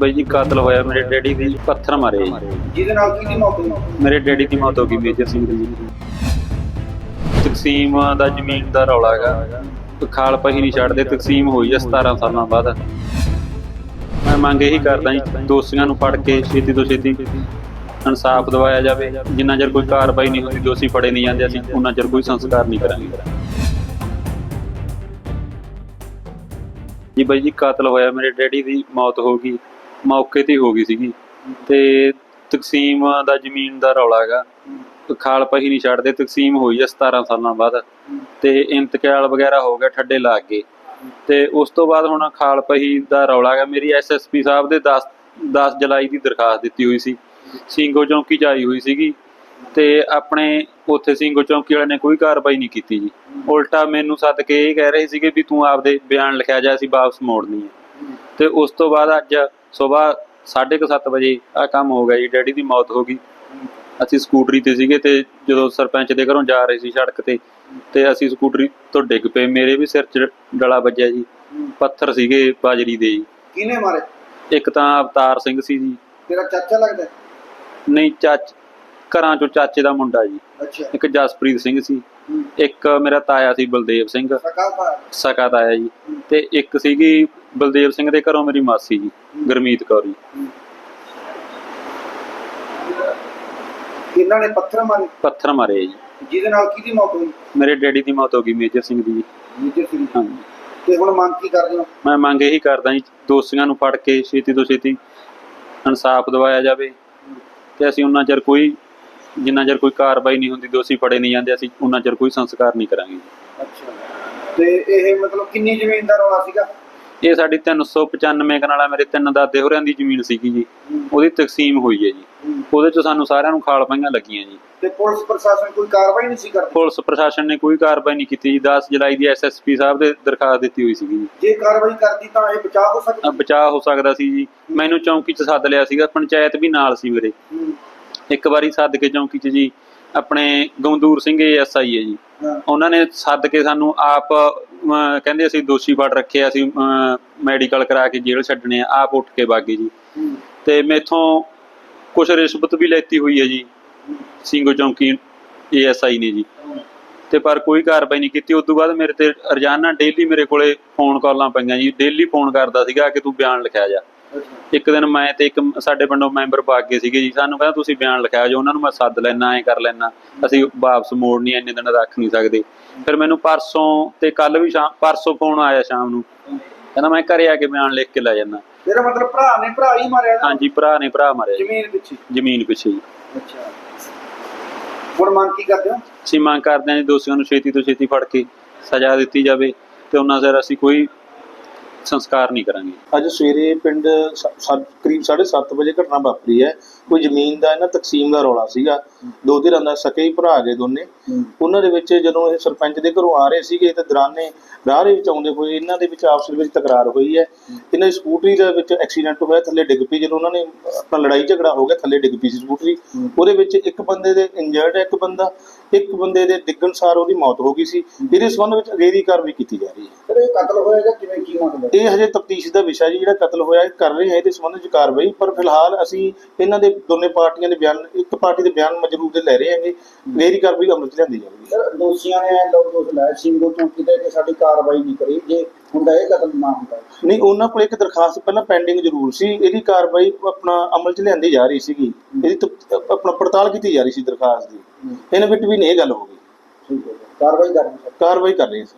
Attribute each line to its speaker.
Speaker 1: ਬਾਈ ਜੀ ਕਾਤਲ ਹੋਇਆ ਮੇਰੇ ਡੈਡੀ ਦੀ ਪੱਥਰ ਮਾਰੇ ਜੀ।
Speaker 2: ਜਿਹਦੇ ਨਾਲ ਕਿਹਦੀ ਮੌਤ ਹੋਈ?
Speaker 1: ਮੇਰੇ ਡੈਡੀ ਦੀ ਮੌਤ ਹੋ ਗਈ ਮੇਜਰ ਸਿੰਘ ਦੀ। ਤਕਸੀਮ ਦਾ ਜ਼ਮੀਨ ਦਾ ਰੌਲਾ ਹੈਗਾ। ਖਾਲ ਪਹੀ ਨਹੀਂ ਛੱਡਦੇ ਤਕਸੀਮ ਹੋਈ ਹੈ 17 ਸਾਲਾਂ ਬਾਅਦ। ਮੈਂ ਮੰਗ ਇਹੀ ਕਰਦਾ ਜੀ ਦੋਸ਼ੀਆਂ ਨੂੰ ਫੜ ਕੇ ਛੇਤੀ ਤੋਂ ਛੇਤੀ ਇਨਸਾਫ ਦਿਵਾਇਆ ਜਾਵੇ। ਜਿੰਨਾ ਚਿਰ ਕੋਈ ਕਾਰਵਾਈ ਨਹੀਂ ਹੁੰਦੀ ਦੋਸ਼ੀ ਫੜੇ ਨਹੀਂ ਜਾਂਦੇ ਅਸੀਂ ਉਹਨਾਂ ਚਿਰ ਕੋਈ ਸੰਸਕਾਰ ਨਹੀਂ ਕਰਾਂਗੇ। ਜੀ ਬਾਈ ਜੀ ਕਾਤਲ ਹੋਇਆ ਮੇਰੇ ਡੈਡੀ ਦੀ ਮੌਤ ਹੋ ਗਈ। ਮੌਕੇ ਤੇ ਹੀ ਹੋ ਗਈ ਸੀਗੀ। ਤੇ ਤਕਸੀਮ ਦਾ ਜ਼ਮੀਨ ਦਾ ਰੌਲਾ ਹੈਗਾ। ਖਾਲ ਪਹੀ ਨਹੀਂ ਛੱਡਦੇ, ਤਕਸੀਮ ਹੋਈ ਹੈ 17 ਸਾਲਾਂ ਬਾਅਦ। ਤੇ ਇੰਤਕਾਲ ਵਗੈਰਾ ਹੋ ਗਿਆ ਠੱਡੇ ਲੱਗ ਗਏ ਤੇ ਉਸ ਤੋਂ ਬਾਅਦ ਹੁਣ ਖਾਲ ਪਹੀ ਦਾ ਰੌਲਾ ਹੈਗਾ। ਮੇਰੀ ਐਸਐਸਪੀ ਸਾਹਿਬ ਦੇ 10 10 ਜੁਲਾਈ ਦੀ ਦਰਖਾਸਤ ਦਿੱਤੀ ਹੋਈ ਸੀ। ਸਿੰਘੋ ਚੌਂਕੀ ਚ ਆਈ ਹੋਈ ਸੀਗੀ। ਤੇ ਆਪਣੇ ਉੱਥੇ ਸਿੰਘੋ ਚੌਂਕੀ ਵਾਲਿਆਂ ਨੇ ਕੋਈ ਕਾਰਵਾਈ ਨਹੀਂ ਕੀਤੀ ਜੀ। ਉਲਟਾ ਮੈਨੂੰ ਸੱਦ ਕੇ ਇਹ ਕਹਿ ਰਹੇ ਸੀਗੇ ਵੀ ਤੂੰ ਆਪਦੇ ਬਿਆਨ ਲਿਖਿਆ ਜਾ, ਅਸੀਂ ਵਾਪਸ ਮੋੜਨੀ ਹੈ। ਤੇ ਉਸ ਤੋਂ ਬਾਅਦ ਅੱਜ ਸਵੇਰ 7:30 ਵਜੇ ਆ ਕੰਮ ਹੋ ਗਿਆ ਜੀ ਡੈਡੀ ਦੀ ਮੌਤ ਹੋ ਗਈ। ਅਸੀਂ ਸਕੂਟਰੀ ਤੇ ਸੀਗੇ ਤੇ ਜਦੋਂ ਸਰਪੰਚ ਦੇ ਘਰੋਂ ਜਾ ਰਹੇ ਸੀ ਸੜਕ ਤੇ ਤੇ ਅਸੀਂ ਸਕੂਟਰੀ ਤੋਂ ਡਿੱਗ ਪਏ। ਮੇਰੇ ਵੀ ਸਿਰ 'ਚ ਡਲਾ ਵੱਜਿਆ ਜੀ ਪੱਥਰ ਸੀਗੇ ਬਾਜਰੀ ਦੇ ਜੀ।
Speaker 2: ਕਿਹਨੇ ਮਾਰੇ?
Speaker 1: ਇੱਕ ਤਾਂ ਅਵਤਾਰ ਸਿੰਘ ਸੀ ਜੀ।
Speaker 2: ਤੇਰਾ ਚਾਚਾ ਲੱਗਦਾ?
Speaker 1: ਨਹੀਂ ਚਾਚ ਘਰਾਂ ਚੋਂ ਚਾਚੇ ਦਾ ਮੁੰਡਾ ਜੀ।
Speaker 2: ਅੱਛਾ।
Speaker 1: ਇੱਕ ਜਸਪ੍ਰੀਤ ਸਿੰਘ ਸੀ। ਇੱਕ ਮੇਰਾ ਤਾਇਆ ਸੀ ਬਲਦੇਵ ਸਿੰਘ।
Speaker 2: ਸਕਾ
Speaker 1: ਤਾਇਆ ਜੀ। ਤੇ ਇੱਕ ਸੀਗੀ ਬਲਦੇਵ ਸਿੰਘ ਦੇ ਘਰੋਂ ਮੇਰੀ ਮਾਸੀ ਜੀ ਗੁਰਮੀਤ ਕੌਰ ਜੀ।
Speaker 2: ਇਹਨਾਂ ਨੇ ਪੱਥਰ ਮਾਰੇ?
Speaker 1: ਪੱਥਰ ਮਾਰੇ ਜੀ।
Speaker 2: ਜਿਹਦੇ ਨਾਲ ਕਿਹਦੀ ਮੌਤ ਹੋਈ?
Speaker 1: ਮੇਰੇ ਡੈਡੀ ਦੀ ਮੌਤ ਹੋ ਗਈ ਮੇਜਰ ਸਿੰਘ ਦੀ। ਜੀ
Speaker 2: ਮੇਜਰ ਸਿੰਘ
Speaker 1: ਹਾਂਜੀ।
Speaker 2: ਤੇ ਹੁਣ ਮੰਗ ਕੀ ਕਰਦੇ ਹੋ?
Speaker 1: ਮੈਂ ਮੰਗ ਇਹੀ ਕਰਦਾ ਜੀ ਦੋਸ਼ੀਆਂ ਨੂੰ ਫੜ ਕੇ ਛੇਤੀ ਤੋਂ ਛੇਤੀ ਇਨਸਾਫ ਦਿਵਾਇਆ ਜਾਵੇ। ਤੇ ਅਸੀਂ ਉਹਨਾਂ ਚਿਰ ਕੋਈ ਜਿੰਨਾ ਚਿਰ ਕੋਈ ਕਾਰਵਾਈ ਨਹੀਂ ਹੁੰਦੀ ਦੋਸ਼ੀ ਫੜੇ ਨਹੀਂ ਜਾਂਦੇ ਅਸੀਂ ਉਹਨਾਂ ਚਿਰ ਕੋਈ ਸੰਸਕਾਰ ਨਹੀਂ ਕਰਾਂਗੇ।
Speaker 2: ਅੱਛਾ। ਤੇ ਇਹ ਮਤਲਬ ਕਿੰਨੀ ਜ਼ਮੀਨ ਦਾ ਰੌਲਾ ਸੀਗਾ?
Speaker 1: ਇਹ ਸਾਡੀ 395 ਕਨਾਲਾ ਮੇਰੇ ਤਿੰਨ ਦਾਦੇ ਹੋਰਿਆਂ ਦੀ ਜ਼ਮੀਨ ਸੀਗੀ ਜੀ। ਉਹਦੀ ਤਕਸੀਮ ਹੋਈ ਹੈ ਜੀ। ਉਹਦੇ ਚ ਸਾਨੂੰ ਸਾਰਿਆਂ ਨੂੰ ਖਾਲ ਪਾਈਆਂ ਲੱਗੀਆਂ ਜੀ।
Speaker 2: ਤੇ ਪੁਲਿਸ ਪ੍ਰਸ਼ਾਸਨ ਕੋਈ ਕਾਰਵਾਈ ਨਹੀਂ ਸੀ ਕਰਦੀ?
Speaker 1: ਪੁਲਿਸ ਪ੍ਰਸ਼ਾਸਨ ਨੇ ਕੋਈ ਕਾਰਵਾਈ ਨਹੀਂ ਕੀਤੀ ਜੀ। 10 ਜੁਲਾਈ ਦੀ ਐਸਐਸਪੀ ਸਾਹਿਬ ਦੇ ਦਰਖਾਸਤ ਦਿੱਤੀ ਹੋਈ ਸੀਗੀ ਜੀ।
Speaker 2: ਜੇ ਕਾਰਵਾਈ ਕਰਦੀ ਤਾਂ ਇਹ ਬਚਾਅ ਹੋ ਸਕਦਾ?
Speaker 1: ਬਚਾਅ ਹੋ ਸਕਦਾ ਸੀ ਜੀ। ਮੈਨੂੰ ਚੌਂਕੀ 'ਚ ਸੱਦ ਲਿਆ ਸੀਗਾ। ਪੰਚਾਇਤ ਵੀ ਨਾਲ ਸੀ ਮੇਰੇ। ਇੱਕ ਵਾਰੀ ਸੱਦ ਕੇ ਚੌਂਕੀ 'ਚ ਜੀ। ਆਪਣੇ ਗਮਦੂਰ ਸਿੰਘ ਐਸਆਈ ਹੈ ਜੀ। ਉਹਨਾਂ ਨੇ ਸੱਦ ਕੇ ਸਾਨੂੰ ਆਪ ਕਹਿੰਦੇ ਅਸੀਂ ਦੋਸ਼ੀ ਫੜ ਰੱਖਿਆ ਅਸੀਂ ਮੈਡੀਕਲ ਕਰਾ ਕੇ ਜੇਲ੍ਹ ਛੱਡਣੇ ਆ ਆਪ ਉੱਠ ਕੇ ਬਾਗੀ ਜੀ। ਤੇ ਮੈਥੋਂ ਕੁਝ ਰਿਸ਼ਵਤ ਵੀ ਲੈਤੀ ਹੋਈ ਹੈ ਜੀ। ਸਿੰਘੋ ਚੌਂਕੀ ਏਐਸਆਈ ਨੇ ਜੀ। ਤੇ ਪਰ ਕੋਈ ਕਾਰਵਾਈ ਨਹੀਂ ਕੀਤੀ। ਉਸ ਤੋਂ ਬਾਅਦ ਮੇਰੇ ਤੇ ਰੋਜ਼ਾਨਾ ਡੇਲੀ ਮੇਰੇ ਕੋਲੇ ਫੋਨ ਕਾਲਾਂ ਪਈਆਂ ਜੀ। ਡੇਲੀ ਫੋਨ ਕਰਦਾ ਸੀਗਾ ਕਿ ਤੂੰ ਬਿਆਨ ਲਿਖਿਆ ਜਾ। ਇੱਕ ਦਿਨ ਮੈਂ ਤੇ ਇੱਕ ਸਾਡੇ ਪਿੰਡੋਂ ਮੈਂਬਰ ਪਾ ਕੇ ਸੀਗੇ ਜੀ। ਸਾਨੂੰ ਕਹਿੰਦਾ ਤੁਸੀਂ ਬਿਆਨ ਲਿਖਾਇਆ ਜੋ ਉਹਨਾਂ ਨੂੰ ਮੈਂ ਸੱਦ ਲੈਣਾ ਐ ਕਰ ਲੈਣਾ ਅਸੀਂ ਵਾਪਸ ਮੋੜਨੀ ਇੰਨੇ ਦਿਨ ਰੱਖ ਨਹੀਂ ਸਕਦੇ। ਫਿਰ ਮੈਨੂੰ ਪਰਸੋਂ ਤੇ ਕੱਲ ਵੀ ਸ਼ਾਮ ਪਰਸੋਂ ਫੋਨ ਆਇਆ ਸ਼ਾਮ ਨੂੰ। ਕਹਿੰਦਾ ਮੈਂ ਘਰੇ ਆ ਕੇ ਬਿਆਨ ਲਿਖ ਕੇ ਲੈ ਜਾਣਾ
Speaker 2: ਤੇਰਾ ਮਤਲਬ ਭਰਾ ਨੇ ਭਰਾ ਹੀ ਮਾਰਿਆ?
Speaker 1: ਹਾਂਜੀ ਭਰਾ ਨੇ ਭਰਾ ਮਾਰਿਆ
Speaker 2: ਜ਼ਮੀਨ ਪਿੱਛੇ?
Speaker 1: ਜ਼ਮੀਨ ਪਿੱਛੇ ਜੀ।
Speaker 2: ਅੱਛਾ। ਹੁਣ ਮੰਗ ਕੀ ਕਰਦੇ ਹੋ?
Speaker 1: ਅਸੀਂ ਮੰਗ ਕਰਦੇ ਹਾਂ ਜੀ ਦੋਸ਼ੀਆਂ ਨੂੰ ਛੇਤੀ ਤੋਂ ਛੇਤੀ ਫੜ ਕੇ ਸਜ਼ਾ ਦਿੱਤੀ ਜਾਵੇ ਤੇ ਉਹਨਾਂ ਸਿਰ ਅਸੀਂ ਕੋਈ ਸੰਸਕਾਰ ਨਹੀਂ ਕਰਾਂਗੇ।
Speaker 3: ਅੱਜ ਸਵੇਰੇ ਪਿੰਡ ਸ- ਸੱਤ- ਕਰੀਬ 7:30 ਵਜੇ ਘਟਨਾ ਵਾਪਰੀ ਹੈ। ਕੋਈ ਜ਼ਮੀਨ ਦਾ ਇਹਨਾਂ ਤਕਸੀਮ ਦਾ ਰੌਲਾ ਸੀਗਾ। ਦੋ ਧਿਰਾਂ ਦਾ ਸਕੇ ਹੀ ਭਰਾ ਗਏ ਦੋਨੇ। ਉਹਨਾਂ ਦੇ ਵਿੱਚ ਜਦੋਂ ਇਹ ਸਰਪੰਚ ਦੇ ਘਰੋਂ ਆ ਰਹੇ ਸੀਗੇ ਤੇ ਦੌਰਾਨੇ ਰਾਹ ਦੇ ਵਿੱਚ ਆਉਂਦੇ ਹੋਏ ਇਹਨਾਂ ਦੇ ਵਿੱਚ ਆਪਸ ਵਿੱਚ ਤਕਰਾਰ ਹੋਈ ਹੈ। ਇਹਨਾਂ ਦੀ ਸਕੂਟਰੀ ਦੇ ਵਿੱਚ ਐਕਸੀਡੈਂਟ ਹੋਇਆ, ਥੱਲੇ ਡਿੱਗ ਪਈ। ਜਦੋਂ ਉਹਨਾਂ ਨੇ ਆਪਣਾ ਲੜਾਈ ਝਗੜਾ ਹੋ ਗਿਆ, ਥੱਲੇ ਡਿੱਗ ਪਈ ਸੀ ਸਕੂਟਰੀ। ਉਹਦੇ ਵਿੱਚ ਇੱਕ ਬੰਦੇ ਦੇ ਇੰਜਰਡ ਹੈ ਇੱਕ ਬੰਦਾ। ਇੱਕ ਬੰਦੇ ਦੇ ਡਿੱਗਣ ਸਾਰ ਉਹਦੀ ਮੌਤ ਹੋ ਗਈ ਸੀ। ਇਹਦੇ ਸੰਬੰਧ ਵਿੱਚ ਅਗੇਰੀ ਕਾਰਵਾਈ ਕੀਤੀ ਜਾ ਰਹੀ ਹੈ।
Speaker 2: ਫਿਰ ਇਹ ਕਤਲ ਹੋਇਆ ਜਾਂ ਕਿਵੇਂ ਕੀ ਮਤਲਬ
Speaker 3: ਇਹ ਹਜੇ ਤਫਤੀਸ਼ ਦਾ ਵਿਸ਼ਾ ਜੀ ਜਿਹੜਾ ਕਤਲ ਹੋਇਆ ਇਹ ਕਰ ਰਹੇ ਹਾਂ ਇਹਦੇ ਸੰਬੰਧ ਵਿੱਚ ਕਾਰਵਾਈ। ਪਰ ਫਿਲਹਾਲ ਅਸੀਂ ਇਹਨਾਂ ਦੇ ਦੋਨੇ ਪਾਰਟੀਆਂ ਦੇ ਬਿਆਨ ਇੱਕ ਪਾਰਟੀ ਦੇ ਬਿਆਨ ਮਜਰੂਰ ਦੇ ਲੈ ਰਹੇ ਹਾਂਗੇ। ਮੇਰੀ ਕਾਰਵਾਈ ਅਮਲ ਚ ਲਿਆਂਦੀ ਜਾਵੇਗੀ।
Speaker 2: ਸਰ ਦੋਸ਼ੀਆਂ ਨੇ ਲੋਕ ਦੋਸ਼ ਲਾਇਆ ਸਿੰਘੋ ਤੋਂ ਕਿਤੇ ਕਿ ਸਾਡੀ ਕਾਰਵਾਈ ਨਹੀਂ ਕਰੀ। ਜੇ ਹੁੰਦਾ ਇਹ ਕਤਲ ਨਾ ਹੁੰਦਾ।
Speaker 3: ਨਹੀਂ ਉਹਨਾਂ ਕੋਲ ਇੱਕ ਦਰਖਾਸਤ ਪਹਿਲਾਂ ਪੈਂਡਿੰਗ ਜ਼ਰੂਰ ਸੀ। ਇਹਦੀ ਕਾਰਵਾਈ ਆਪਣਾ ਅਮਲ ਚ ਲਿਆਂਦੀ ਜਾ ਰਹੀ ਸੀਗੀ। ਇਹਦੀ ਆਪਣਾ ਪੜਤਾਲ ਕੀਤੀ ਜਾ ਰਹੀ ਸੀ ਦਰਖਾਸਤ ਦੀ। ਇਹਨਾਂ ਵਿੱਚ ਵੀ ਨਹੀਂ ਇਹ ਗੱਲ ਹੋ ਗਈ।
Speaker 2: ਠੀਕ ਹੈ ਜੀ। ਕਾਰਵਾਈ ਕਰਨੀ
Speaker 3: ਕਾਰਵਾਈ ਕਰ ਰਹੇ ਹਾਂ